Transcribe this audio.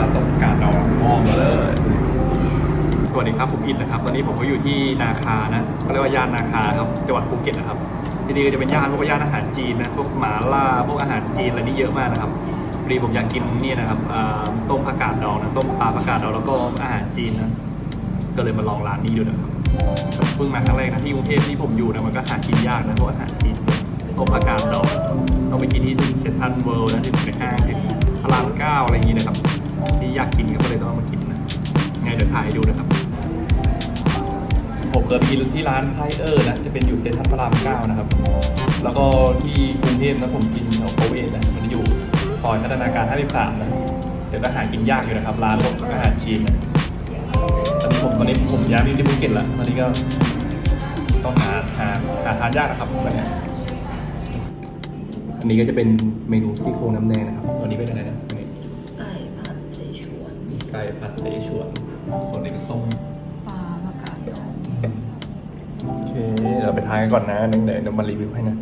าต้มกาดดองมองมาเลยสวัสดีครับผมอินนะครับ ตอนนี้ผมก็อยู่ที่นาคานะเขาเรียกว่าย่านนาคาครับจังหวัดภูเก็ตนะครับที่นี่ก็จะเป็นย่านพวกย่านอาหารจีนนะพวกหมาล่าพวกอาหารจีนอะไรนี่เยอะมากนะครับพอดีผมอยากกินนี่นะครับต้มผักกาดดองนะต้มปลาผักกาดดองแล้วก็อาหารจีนนะก็เลยมาลองร้านนี้ดูนะครับเพิ่งมาครั้งแรกนะที่กรุงเทพที่ผมอยู่นะมันก็หากินยากนะพวกอาหารจีนต้มผักกาดดองต้องไปกินที่เซ็นทรัลเวิลด์นะที่เป็นห้างที่พระรามเก้าอะไรอย่าง ถ่ายให้ดูนะครับ ผมเคยไปกินที่ร้านไทเออร์นะ จะเป็นอยู่เซ็นทรัลพระรามเก้านะครับ แล้วก็ที่กรุงเทพนะผมกินแถวโคเวทนะมันจะอยู่ซอยพัฒนาการ 53 นะเดี๋ยวก็หารกินยากอยู่นะครับ ร้านพวกอาหารจีนนะตอนนี้ผมตอนนี้ผมย้ายมาที่ภูเก็ตแล้วตอนนี้ก็ต้องหาหาหาทานยากนะครับตอนเนี้ยอันนี้ก็จะเป็นเมนูซี่โครงน้ำแดงนะครับตัวนี้เป็นอะไรนะ ไก่ผัดเสฉวนส่วนนี้เป็นต้มปลาผักกาดดอง โอเคเดี๋ยวเราไปทานกันก่อนนะเดี๋ยวเดี๋ยวมารีวิวให้นะ